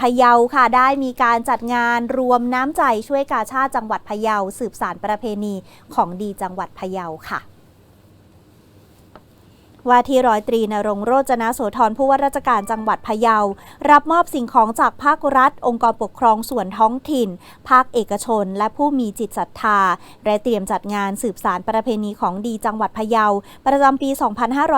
พะเยาค่ะได้มีการจัดงานรวมน้ำใจช่วยกาชาติจังหวัดพะเยาสืบสานประเพณีของดีจังหวัดพะเยาค่ะ ว่าที่ร้อยตรีนรงโรจนะโสธรผู้ว่าราชการจังหวัดพะเยา รับมอบสิ่งของจากภาครัฐ องค์กรปกครองส่วนท้องถิ่น ภาคเอกชน และผู้มีจิตศรัทธา และเตรียมจัดงานสืบสารประเพณีของดีจังหวัดพะเยา ประจำปี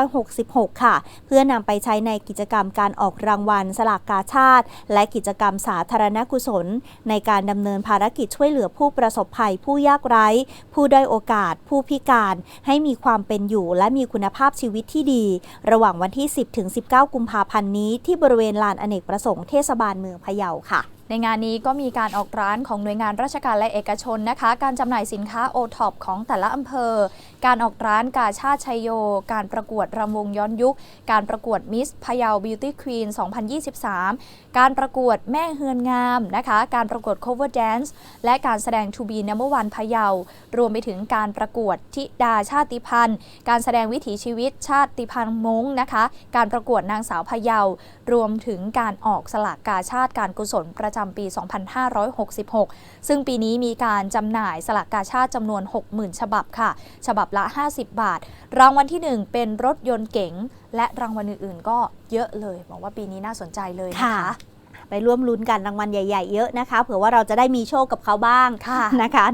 2566 ค่ะ เพื่อนำไปใช้ในกิจกรรมการออกรางวัล สลากกาชาติ และกิจกรรมสาธารณกุศล ในการดำเนินภารกิจช่วยเหลือผู้ประสบภัย ผู้ยากไร้ ผู้ด้อยโอกาส ผู้พิการ ให้มีความเป็นอยู่ และมีคุณภาพชีวิตที่ดี ระหว่างวันที่ 10ถึง19 กุมภาพันธ์นี้ที่บริเวณลานอเนกประสงค์เทศบาลเมืองพะเยาค่ะ ในงานนี้ก็มีการออกร้านของหน่วยงานราชการและเอกชนนะคะ การจำหน่ายสินค้าโอท็อปของแต่ละอำเภอ การออกร้านกาชาติชัยโย การประกวดรำวงย้อนยุค การประกวดมิสพะเยาบิวตี้ควีน 2023 การประกวดแม่เฮือนงามนะคะ การประกวด cover dance และการแสดง To be number one พะเยา รวมไปถึงการประกวดทิดาชาติพันธ์ การแสดงวิถีชีวิตชาติพันธ์มงนะคะ การประกวดนางสาวพะเยา รวมถึงการออกสลากกาชาติการกุศลประจำปี 2566 ซึ่งปีนี้มีการจำหน่ายสลากกาชาติจำนวน 60,000 ฉบับค่ะ ฉบับละ 50 บาท รางวัลที่ 1 เป็นรถยนต์เก๋ง และรางวัลอื่นๆ ก็เยอะเลยบอกว่าปีนี้น่าสนใจเลยนะคะไปร่วมลุ้นกันรางวัลใหญ่ ๆ เยอะนะคะ เผื่อว่าเราจะได้มีโชคกับเขาบ้างค่ะนะคะ